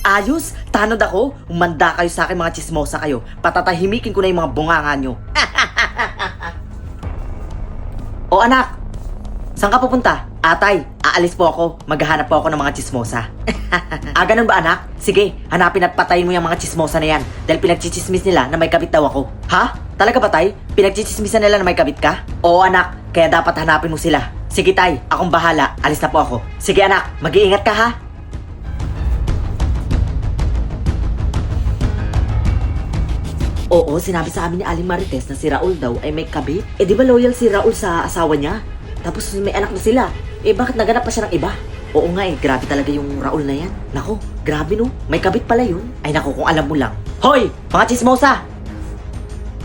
Ayos, tanod ako. Umanda kayo sa akin mga chismosa kayo. Patatahimikin ko na yung mga bunganga nyo. o anak, saan ka pupunta? Atay, aalis po ako. Maghahanap po ako ng mga chismosa. ah, ganun ba anak? Sige, hanapin at patayin mo yung mga chismosa na yan. Dahil pinagchichismis nila na may kabit daw ako. Ha? Talaga ba tay? Pinagchichismisan nila na may kabit ka? Oo anak, kaya dapat hanapin mo sila. Sige tay, akong bahala. Alis na po ako. Sige anak, mag-iingat ka ha. Oo, sinabi sa amin ni Aling Marites na si Raul daw ay may kabit. Eh di ba loyal si Raul sa asawa niya? Tapos may anak na sila. Eh bakit naganap pa siya ng iba? Oo nga eh, grabe talaga yung Raul na yan. Nako, grabe no. May kabit pala yun. Ay nako, kung alam mo lang. Hoy, mga chismosa!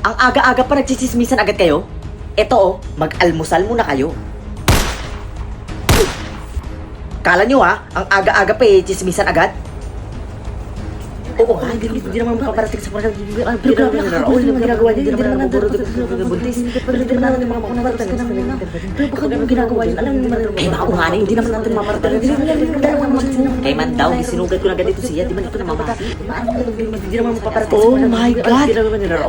Ang aga-aga pa nagchichismisan agad kayo? Eto oh, mag-almusal muna kayo. Kala nyo ha, ang aga-aga pa eh, chismisan agad? Oo nga, hindi, hindi naman paparating sa parang Pero grabe na Raul, yung ginagawa niya, hindi naman nagburot ng buntis. Pero hindi naman natin makapaparating sa kanila. Pero baka yung ginagawa yun, alam naman natin. Eh baka nga hindi naman natin mamarating. Hindi naman natin Kay man daw, sinugad ko na agad ito siya, di ba ito namamasi? Hindi naman mapaparating Oh my God!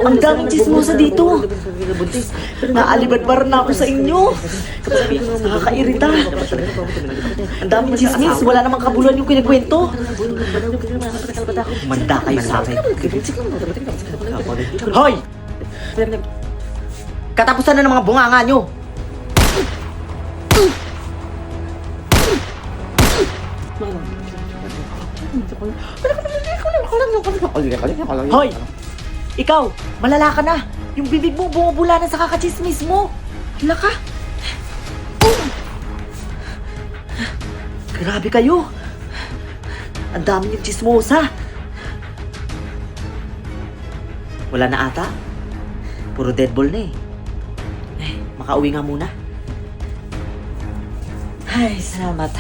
Ang daming chismosa dito! Naalibad pa rin ako sa inyo! Nakakairita! Ang daming chismis, wala namang kabuluhan yung kinikwento! Manda kayo sa akin. Hoy! Katapusan na ng mga bunganga nyo! Hoy! Ikaw, malala ka na! Yung bibig mo bumubula na sa kakachismis mo! Hala ka! Grabe kayo! Ang dami yung chismosa! Wala na ata? Puro dead ball na eh. Eh, makauwi nga muna. Ay, salamat.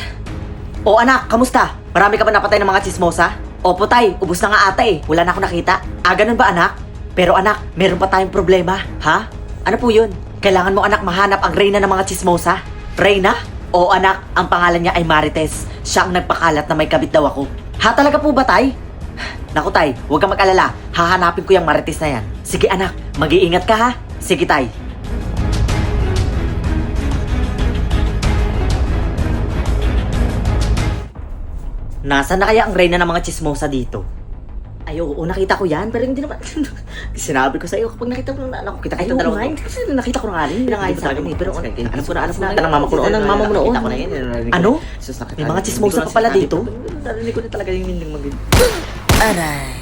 O anak, kamusta? Marami ka ba napatay ng mga chismosa? Opo tay, ubus na nga ata eh. Wala na ako nakita. Ah, ganun ba anak? Pero anak, meron pa tayong problema. Ha? Ano po yun? Kailangan mo anak mahanap ang reyna ng mga chismosa. Reyna? Oo anak, ang pangalan niya ay Marites. Siya ang nagpakalat na may kabit daw ako. Ha talaga po ba tay? Naku tay, huwag kang mag-alala. Hahanapin ko yung Marites na yan. Sige anak, mag-iingat ka ha. Sige tay. Nasaan na kaya ang reyna ng mga chismosa dito? Ay, oo, nakita ko yan, pero hindi naman... Sinabi ko sa iyo, kapag nakita ko na anak ko, kita kita Ay, oo dalawa. Hindi kasi nakita ko na nga rin, hindi na nga yun sa akin eh. Pero alam ko na, alam ko na. Ng mama ko noon, ng mama mo noon. Nakita ko na yun. Ano? May mga chismosa pa pala dito? Narinig ko na talaga yung hindi mag Aray.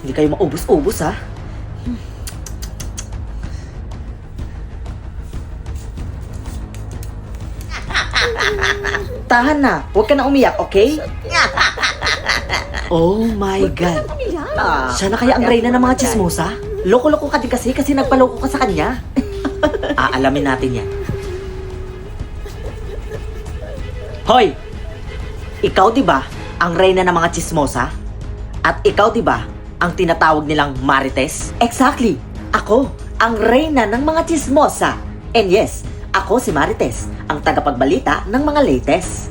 Hindi kayo maubos-ubos, ha? Tahan na. Huwag ka na umiyak, okay? oh my God. Siya na kaya ang reyna ng mga chismosa? Loko-loko ka din kasi kasi nagpaloko ka sa kanya. Aalamin natin yan. Hoy! Ikaw 'di ba ang reyna ng mga chismosa? At ikaw 'di ba ang tinatawag nilang Marites? Exactly. Ako ang reyna ng mga chismosa. And yes, ako si Marites, ang tagapagbalita ng mga latest.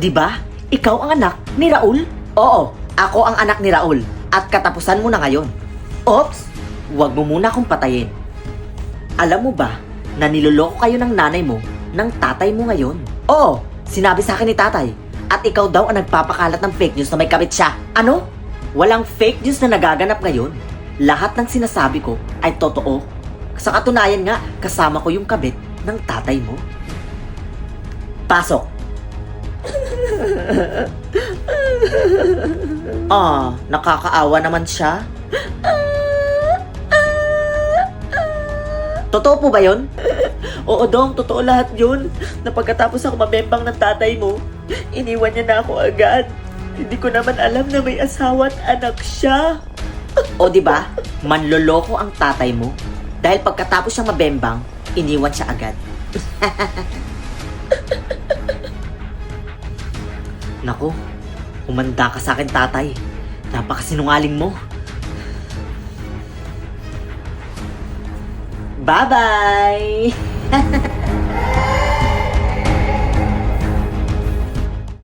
'Di ba? Ikaw ang anak ni Raul? Oo, ako ang anak ni Raul at katapusan mo na ngayon. Oops! Huwag mo muna akong patayin. Alam mo ba na niloloko kayo ng nanay mo ng tatay mo ngayon? Oo, sinabi sa akin ni tatay. At ikaw daw ang nagpapakalat ng fake news na may kabit siya. Ano? Walang fake news na nagaganap ngayon. Lahat ng sinasabi ko ay totoo. Sa katunayan nga, kasama ko yung kabit ng tatay mo. Pasok. ah, nakakaawa naman siya. Totoo po ba yon? Oo, Dong. Totoo lahat yun. Na pagkatapos ako mabembang ng tatay mo, iniwan niya na ako agad. Hindi ko naman alam na may asawa at anak siya. o di ba? Manloloko ang tatay mo. Dahil pagkatapos siyang mabembang, iniwan siya agad. Nako, humanda ka sa akin tatay. Napakasinungaling mo. Bye-bye!